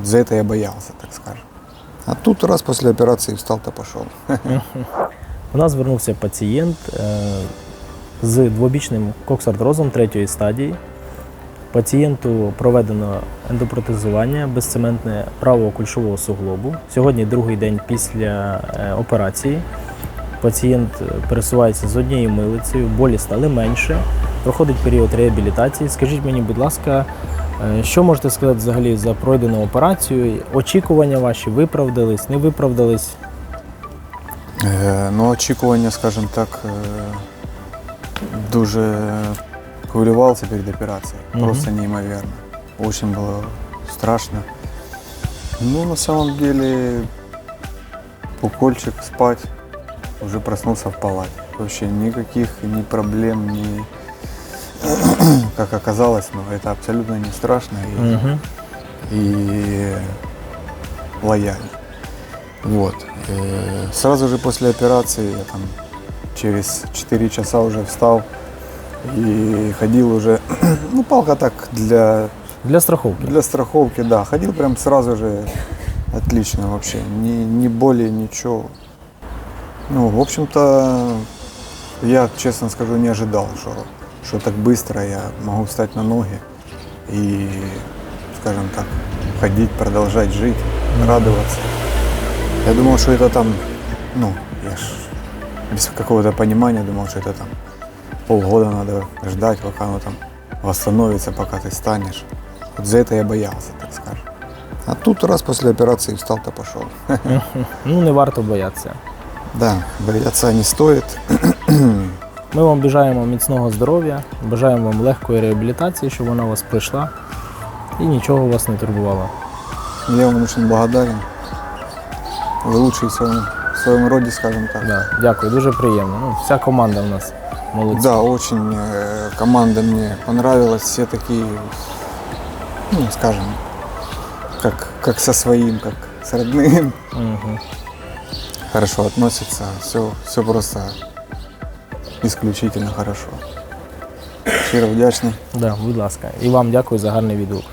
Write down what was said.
Вот за это я боялся, так скажем. А тут раз после операции встал, то пошел. У нас звернувся пацієнт е, з двобічним коксартрозом третьої стадії. Пацієнту проведено ендопротезування безцементне правого кульшового суглобу. Сьогодні другий день після е, операції. Пацієнт е, пересувається з однією милицею, болі стали менше, проходить період реабілітації. Скажіть мені, будь ласка, що можете сказати взагалі за пройдену операцію? Очікування ваші виправдались, не виправдались? Е, Ну, очікування, скажімо так, е, дуже хвилювався перед операцією. Мгм. Просто неймовірно. Очень было страшно. Ну, на самом деле, укольчик, спать, уже проснулся в палате. Вообще никаких ни проблем, ни... Как оказалось, ну, это абсолютно не страшно и, Угу. и лояльно. Вот. Э, Сразу же после операции я там через 4 часа уже встал и ходил уже, ну палка так для, Для страховки. для страховки, да, ходил прям сразу же отлично вообще, ни, ни боли, ничего. Ну, в общем-то, я, честно скажу, не ожидал, что, что так быстро я могу встать на ноги и, скажем так, ходить, продолжать жить, радоваться. Я думал, что это там, ну, я ж без какого-то понимания думал, что это там полгода надо ждать, пока оно там восстановится, пока ты станешь. Вот за это я боялся, так скажем. А тут раз после операции встал, то пошел. Ну, не варто боятися. Да, бояться не стоит. Ми вам бажаємо міцного здоров'я, бажаємо вам легкої реабілітації, щоб вона у вас прийшла і нічого вас не турбувало. Я вам очень благодарен. Вы лучший в своем, в своем роде, скажем так. Да, дякую, дуже приємно. Ну, вся команда в нас молодці. Да, очень э, команда мне понравилась. Все такие, ну, скажем, как, как со своим, как с родным. Угу. Хорошо относятся. Все, все просто исключительно хорошо. Щиро вдячний. Да, будь ласка. І вам дякую за гарний відгук.